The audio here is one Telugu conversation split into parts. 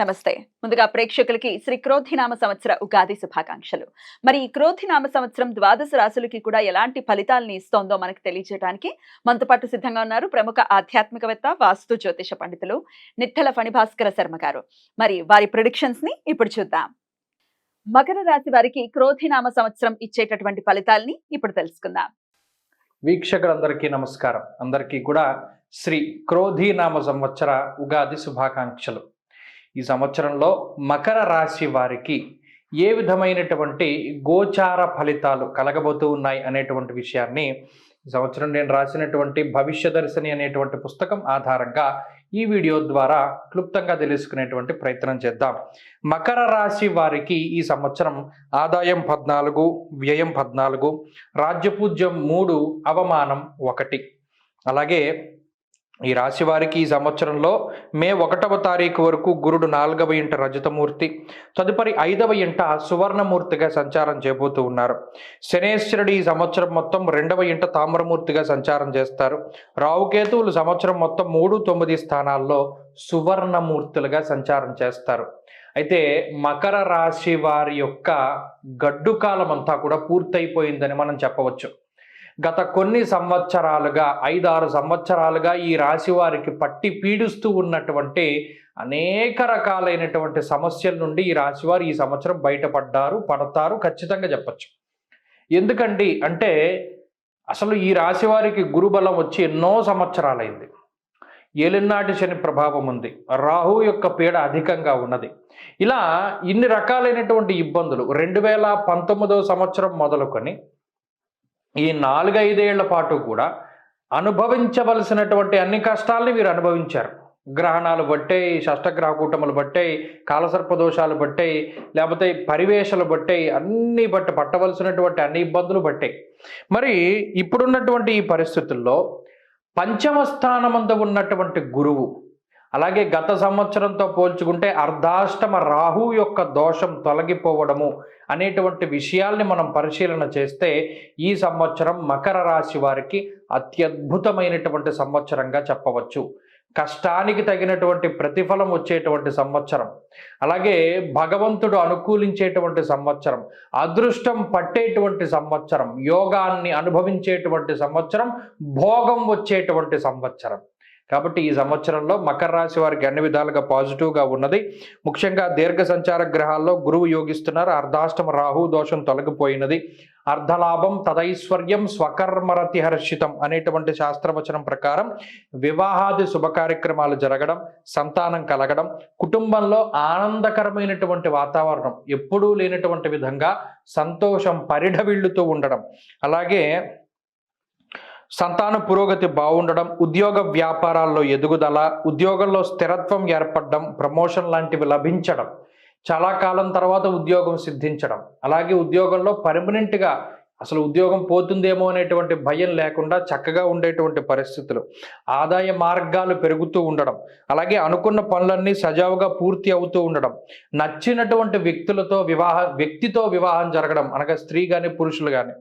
నమస్తే. ముందుగా ప్రేక్షకులకి శ్రీ క్రోధినామ సంవత్సర ఉగాది శుభాకాంక్షలు. మరి ఈ క్రోధినామ సంవత్సరం ద్వాదశ రాశులకి కూడా ఎలాంటి ఫలితాలని ఇస్తోందో మనకు తెలియజేయడానికి మనతో పాటు సిద్ధంగా ఉన్నారు ప్రముఖ ఆధ్యాత్మికవేత్త వాస్తు జ్యోతిష పండితులు నిట్టల ఫణిభాస్కర శర్మ గారు. మరి వారి ప్రొడిక్షన్స్ని ఇప్పుడు చూద్దాం. మకర రాశి వారికి క్రోధినామ సంవత్సరం ఇచ్చేటటువంటి ఫలితాల్ని ఇప్పుడు తెలుసుకుందాం. వీక్షకులందరికీ నమస్కారం. అందరికీ కూడా శ్రీ క్రోధీనామ సంవత్సర ఉగాది శుభాకాంక్షలు. ఈ సంవత్సరంలో మకర రాశి వారికి ఏ విధమైనటువంటి గోచార ఫలితాలు కలగబోతూ ఉన్నాయి అనేటువంటి విషయాన్ని ఈ సంవత్సరం నేను రాసినటువంటి భవిష్య దర్శని అనేటువంటి పుస్తకం ఆధారంగా ఈ వీడియో ద్వారా క్లుప్తంగా తెలుసుకునేటువంటి ప్రయత్నం చేద్దాం. మకర రాశి వారికి ఈ సంవత్సరం ఆదాయం పద్నాలుగు వ్యయం పద్నాలుగు రాజ్యపూజ్యం మూడు అవమానం ఒకటి. అలాగే ఈ రాశి వారికి ఈ సంవత్సరంలో మే ఒకటవ తారీఖు వరకు గురుడు నాలుగవ ఇంట రజతమూర్తి తదుపరి ఐదవ ఇంట సువర్ణమూర్తిగా సంచారం చేయబోతూ ఉన్నారు. శనేశ్వరుడు ఈ సంవత్సరం మొత్తం రెండవ ఇంట తామ్రమూర్తిగా సంచారం చేస్తారు. రావుకేతువులు సంవత్సరం మొత్తం మూడు తొమ్మిది స్థానాల్లో సువర్ణమూర్తులుగా సంచారం చేస్తారు. అయితే మకర రాశి వారి యొక్క గడ్డు కాలం అంతా కూడా పూర్తయిపోయిందని మనం చెప్పవచ్చు. గత కొన్ని సంవత్సరాలుగా ఐదారు సంవత్సరాలుగా ఈ రాశి వారికి పట్టి పీడిస్తూ ఉన్నటువంటి అనేక రకాలైనటువంటి సమస్యల నుండి ఈ రాశివారు ఈ సంవత్సరం బయటపడ్డారు పడతారు ఖచ్చితంగా చెప్పచ్చు. ఎందుకండి అంటే అసలు ఈ రాశివారికి గురుబలం వచ్చి ఎన్నో సంవత్సరాలైంది. ఏలినాటి శని ప్రభావం ఉంది. రాహు యొక్క పీడ అధికంగా ఉన్నది. ఇలా ఇన్ని రకాలైనటువంటి ఇబ్బందులు రెండు వేల పంతొమ్మిదవ సంవత్సరం మొదలుకొని ఈ నాలుగైదేళ్ళ పాటు కూడా అనుభవించవలసినటువంటి అన్ని కష్టాల్ని వీరు అనుభవించారు. గ్రహణాలు బట్టే షష్టగ్రహ కూటములు బట్టే కాలసర్పదోషాలు బట్టే లేకపోతే పరివేశాలు బట్టే అన్ని బట్టి పట్టవలసినటువంటి అన్ని ఇబ్బందులు బట్టే మరి ఇప్పుడున్నటువంటి ఈ పరిస్థితుల్లో పంచమ స్థానమందు ఉన్నటువంటి గురువు అలాగే గత సంవత్సరంతో పోల్చుకుంటే అర్ధాష్టమ రాహు యొక్క దోషం తొలగిపోవడము అనేటువంటి విషయాల్ని మనం పరిశీలన చేస్తే ఈ సంవత్సరం మకర రాశి వారికి అత్యద్భుతమైనటువంటి సంవత్సరంగా చెప్పవచ్చు. కష్టానికి తగినటువంటి ప్రతిఫలం వచ్చేటువంటి సంవత్సరం. అలాగే భగవంతుడు అనుకూలించేటువంటి సంవత్సరం. అదృష్టం పట్టేటువంటి సంవత్సరం. యోగాన్ని అనుభవించేటువంటి సంవత్సరం. భోగం వచ్చేటువంటి సంవత్సరం. కాబట్టి ఈ సంవత్సరంలో మకర రాశి వారికి అన్ని విధాలుగా పాజిటివ్గా ఉన్నది. ముఖ్యంగా దీర్ఘ సంచార గ్రహాల్లో గురువు యోగిస్తున్నారు. అర్ధాష్టమ రాహు దోషం తొలగిపోయినది. అర్ధలాభం తదైశ్వర్యం స్వకర్మరతి హర్షితం అనేటువంటి శాస్త్రవచనం ప్రకారం వివాహాది శుభ కార్యక్రమాలు జరగడం సంతానం కలగడం కుటుంబంలో ఆనందకరమైనటువంటి వాతావరణం ఎప్పుడూ లేనటువంటి విధంగా సంతోషం పరిఢవిల్లుతూ ఉండడం. అలాగే సంతాన పురోగతి బాగుండడం ఉద్యోగ వ్యాపారాల్లో ఎదుగుదల ఉద్యోగంలో స్థిరత్వం ఏర్పడడం ప్రమోషన్ లాంటివి లభించడం చాలా కాలం తర్వాత ఉద్యోగం సిద్ధించడం అలాగే ఉద్యోగంలో పర్మనెంట్గా అసలు ఉద్యోగం పోతుందేమో అనేటువంటి భయం లేకుండా చక్కగా ఉండేటువంటి పరిస్థితులు. ఆదాయ మార్గాలు పెరుగుతూ ఉండడం అలాగే అనుకున్న పనులన్నీ సజావుగా పూర్తి అవుతూ ఉండడం నచ్చినటువంటి వ్యక్తులతో వివాహ వ్యక్తితో వివాహం జరగడం అనగా స్త్రీ కానీ పురుషులు కానీ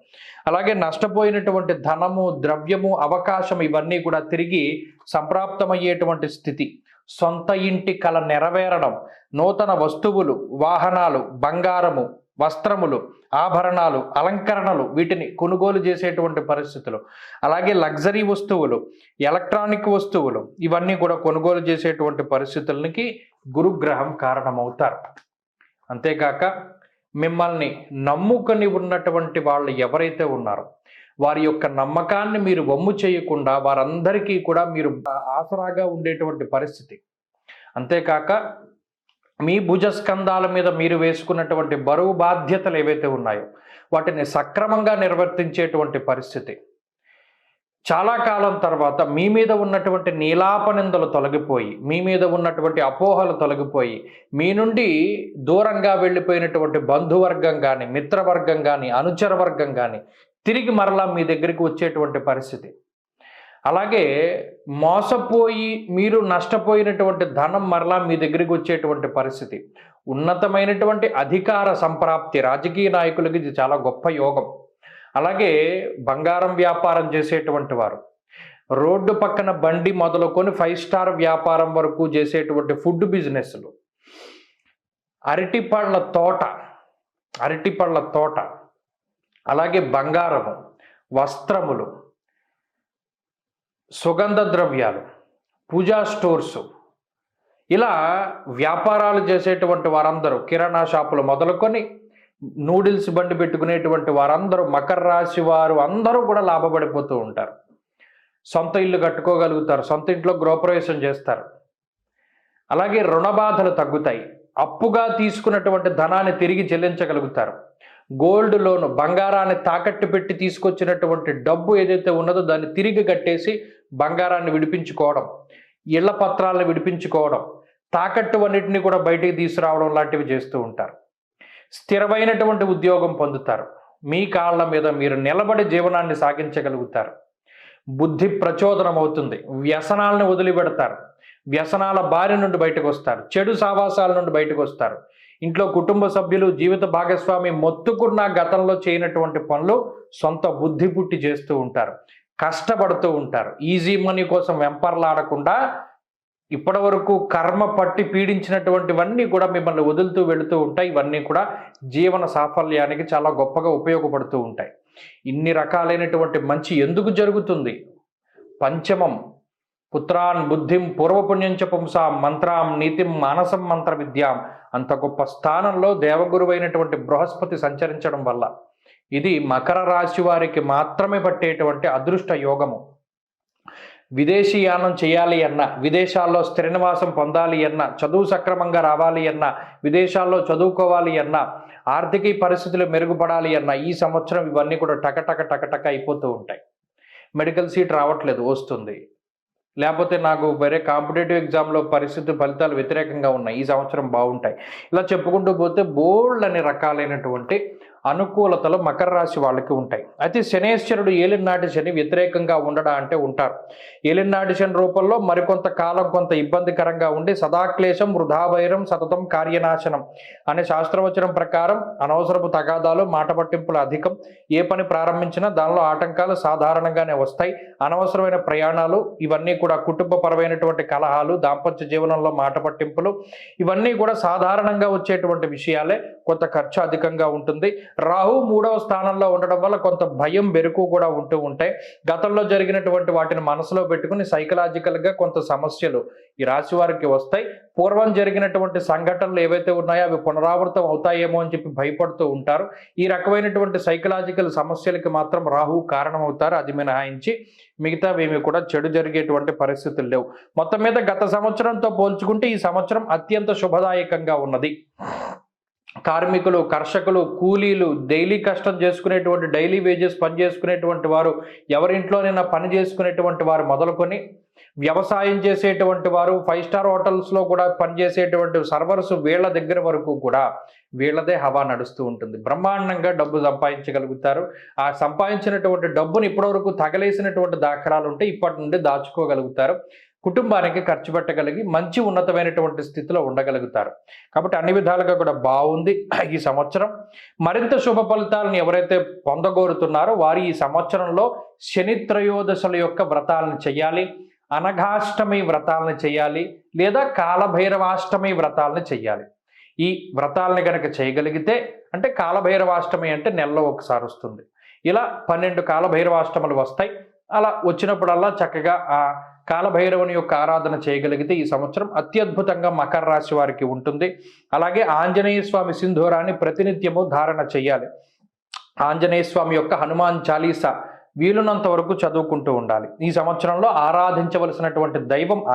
అలాగే నష్టపోయినటువంటి ధనము ద్రవ్యము అవకాశం ఇవన్నీ కూడా తిరిగి సంప్రాప్తమయ్యేటువంటి స్థితి. సొంత ఇంటి కల నెరవేరడం నూతన వస్తువులు వాహనాలు బంగారము వస్త్రములు ఆభరణాలు అలంకరణలు వీటిని కొనుగోలు చేసేటువంటి పరిస్థితులు. అలాగే లగ్జరీ వస్తువులు ఎలక్ట్రానిక్ వస్తువులు ఇవన్నీ కూడా కొనుగోలు చేసేటువంటి పరిస్థితులకి గురుగ్రహం కారణమవుతారు. అంతేకాక మిమ్మల్ని నమ్ముకొని ఉన్నటువంటి వాళ్ళు ఎవరైతే ఉన్నారో వారి యొక్క నమ్మకాన్ని మీరు వమ్ము చేయకుండా వారందరికీ కూడా మీరు ఆసరాగా ఉండేటువంటి పరిస్థితి. అంతేకాక మీ భుజస్కంధాల మీద మీరు వేసుకున్నటువంటి బరువు బాధ్యతలు ఏవైతే ఉన్నాయో వాటిని సక్రమంగా నిర్వర్తించేటువంటి పరిస్థితి. చాలా కాలం తర్వాత మీ మీద ఉన్నటువంటి నీలాపనిందలు తొలగిపోయి మీ మీద ఉన్నటువంటి అపోహలు తొలగిపోయి మీ నుండి దూరంగా వెళ్ళిపోయినటువంటి బంధువర్గం కానీ మిత్రవర్గం కానీ అనుచర వర్గం కానీ తిరిగి మరలా మీ దగ్గరికి వచ్చేటువంటి పరిస్థితి. అలాగే మోసపోయి మీరు నష్టపోయినటువంటి ధనం మరలా మీ దగ్గరికి వచ్చేటువంటి పరిస్థితి. ఉన్నతమైనటువంటి అధికార సంప్రాప్తి రాజకీయ నాయకులకి ఇది చాలా గొప్ప యోగం. అలాగే బంగారం వ్యాపారం చేసేటువంటి వారు. రోడ్డు పక్కన బండి మొదలుకొని ఫైవ్ స్టార్ వ్యాపారం వరకు చేసేటువంటి ఫుడ్ బిజినెస్లు. అరటిపళ్ళ తోట అరటిపళ్ళ తోట. అలాగే బంగారము వస్త్రములు సుగంధ ద్రవ్యాలు పూజా స్టోర్స్. ఇలా వ్యాపారాలు చేసేటువంటి వారందరూ కిరాణా షాపులు మొదలుకొని నూడిల్స్ బండి పెట్టుకునేటువంటి వారందరూ మకర రాశి వారు అందరూ కూడా లాభపడిపోతూ ఉంటారు. సొంత ఇల్లు కట్టుకోగలుగుతారు సొంత ఇంట్లో గృహప్రవేశం చేస్తారు. అలాగే రుణ బాధలు తగ్గుతాయి. అప్పుగా తీసుకున్నటువంటి ధనాన్ని తిరిగి చెల్లించగలుగుతారు. గోల్డ్ లోన్ బంగారాన్ని తాకట్టు పెట్టి తీసుకొచ్చినటువంటి డబ్బు ఏదైతే ఉన్నదో దాన్ని తిరిగి కట్టేసి బంగారాన్ని విడిపించుకోవడం ఇళ్ళ పత్రాలను విడిపించుకోవడం తాకట్టు అన్నిటిని కూడా బయటికి తీసుకురావడం లాంటివి చేస్తూ ఉంటారు. స్థిరమైనటువంటి ఉద్యోగం పొందుతారు. మీ కాళ్ళ మీద మీరు నిలబడి జీవనాన్ని సాగించగలుగుతారు. బుద్ధి ప్రచోదనం అవుతుంది. వ్యసనాలను వదిలిపెడతారు. వ్యసనాల బారి నుండి బయటకు వస్తారు. చెడు సావాసాల నుండి బయటకు వస్తారు. ఇంట్లో కుటుంబ సభ్యులు జీవిత భాగస్వామి మొత్తుకున్న గతంలో చేయనటువంటి పనులు సొంత బుద్ధి పుట్టి చేస్తూ ఉంటారు. కష్టపడుతూ ఉంటారు. ఈజీ మనీ కోసం వెంపర్లాడకుండా ఇప్పటి వరకు కర్మ పట్టి పీడించినటువంటివన్నీ కూడా మిమ్మల్ని వదులుతూ వెళుతూ ఉంటాయి. ఇవన్నీ కూడా జీవన సాఫల్యానికి చాలా గొప్పగా ఉపయోగపడుతూ ఉంటాయి. ఇన్ని రకాలైనటువంటి మంచి ఎందుకు జరుగుతుంది? పంచమం పుత్రాన్ బుద్ధిం పూర్వపుణ్యంచ పుంసాం మంత్రాం నీతిం మానసం మంత్ర విద్యాం అంత గొప్ప స్థానంలో దేవగురువైనటువంటి బృహస్పతి సంచరించడం వల్ల ఇది మకర రాశి వారికి మాత్రమే పట్టేటువంటి అదృష్ట యోగము. విదేశీయానం చేయాలి అన్న విదేశాల్లో స్థిర నివాసం పొందాలి అన్న చదువు సక్రమంగా రావాలి అన్న విదేశాల్లో చదువుకోవాలి అన్న ఆర్థిక పరిస్థితులు మెరుగుపడాలి అన్న ఈ సంవత్సరం ఇవన్నీ కూడా టకటక టకటక అయిపోతూ ఉంటాయి. మెడికల్ సీట్ రావట్లేదు వస్తుంది. లేకపోతే నాకు వేరే కాంపిటేటివ్ ఎగ్జామ్లో పరిస్థితి ఫలితాలు వ్యతిరేకంగా ఉన్నాయి ఈ సంవత్సరం బాగుంటాయి. ఇలా చెప్పుకుంటూ పోతే బోల్డ్ అనే రకాలైనటువంటి అనుకూలతలు మకర రాశి వాళ్ళకి ఉంటాయి. అయితే శనేశ్వరుడు ఏలినాటి శని వ్యతిరేకంగా ఉండడా అంటే ఉంటారు. ఏలినాటి శని రూపంలో మరికొంత కాలం కొంత ఇబ్బందికరంగా ఉండి సదాక్లేశం వృధాభైరం సతతం కార్యనాశనం అనే శాస్త్రవచనం ప్రకారం అనవసరపు తగాదాలు మాట పట్టింపులు అధికం. ఏ పని ప్రారంభించినా దానిలో ఆటంకాలు సాధారణంగానే వస్తాయి. అనవసరమైన ప్రయాణాలు ఇవన్నీ కూడా కుటుంబపరమైనటువంటి కలహాలు దాంపత్య జీవనంలో మాట పట్టింపులు ఇవన్నీ కూడా సాధారణంగా వచ్చేటువంటి విషయాలే. కొంత ఖర్చు అధికంగా ఉంటుంది. రాహు మూడవ స్థానంలో ఉండడం వల్ల కొంత భయం బెరుకు కూడా ఉంటూ ఉంటాయి. గతంలో జరిగినటువంటి వాటిని మనసులో పెట్టుకుని సైకలాజికల్గా కొంత సమస్యలు ఈ రాశి వారికి వస్తాయి. పూర్వం జరిగినటువంటి సంఘటనలు ఏవైతే ఉన్నాయో అవి పునరావృతం అవుతాయేమో అని చెప్పి భయపడుతూ ఉంటారు. ఈ రకమైనటువంటి సైకలాజికల్ సమస్యలకి మాత్రం రాహు కారణమవుతారు. అది మినహాయించి మిగతావేమి కూడా చెడు జరిగేటువంటి పరిస్థితులు లేవు. మొత్తం మీద గత సంవత్సరంతో పోల్చుకుంటే ఈ సంవత్సరం అత్యంత శుభదాయకంగా ఉన్నది. కార్మికులు కర్షకులు కూలీలు డైలీ కష్టం చేసుకునేటువంటి డైలీ వేజెస్ పని చేసుకునేటువంటి వారు ఎవరింట్లోనైనా పని చేసుకునేటువంటి వారు మొదలుకొని వ్యవసాయం చేసేటువంటి వారు ఫైవ్ స్టార్ హోటల్స్లో కూడా పనిచేసేటువంటి సర్వర్స్ వీళ్ళ దగ్గర వరకు కూడా వీళ్ళదే హవా నడుస్తూ ఉంటుంది. బ్రహ్మాండంగా డబ్బు సంపాదించగలుగుతారు. ఆ సంపాదించినటువంటి డబ్బును ఇప్పటివరకు తగలేసినటువంటి దాఖలాలు ఉంటే ఇప్పటి నుండి దాచుకోగలుగుతారు. కుటుంబానికి ఖర్చు పెట్టగలిగి మంచి ఉన్నతమైనటువంటి స్థితిలో ఉండగలుగుతారు. కాబట్టి అన్ని విధాలుగా కూడా బాగుంది ఈ సంవత్సరం. మరింత శుభ ఫలితాలను ఎవరైతే పొందగోరుతున్నారో వారు ఈ సంవత్సరంలో శని త్రయోదశల యొక్క వ్రతాలను చేయాలి అనఘాష్టమి వ్రతాలను చేయాలి లేదా కాలభైరవాష్టమి వ్రతాలను చేయాలి ఈ వ్రతాలని కనుక చేయగలిగితే అంటే కాలభైరవాష్టమి అంటే నెలలో ఒకసారి వస్తుంది. ఇలా పన్నెండు కాలభైరవాష్టములు వస్తాయి. అలా వచ్చినప్పుడల్లా చక్కగా ఆ కాలభైరవుని యొక్క ఆరాధన చేయగలిగితే ఈ సంవత్సరం అత్యద్భుతంగా మకర రాశి వారికి ఉంటుంది. అలాగే ఆంజనేయ స్వామి సింధూరాన్ని ప్రతినిత్యము ధారణ చేయాలి. ఆంజనేయ స్వామి యొక్క హనుమాన్ చాలీసా వీలున్నంత వరకు చదువుకుంటూ ఉండాలి. ఈ సంవత్సరంలో ఆరాధించవలసినటువంటి దైవం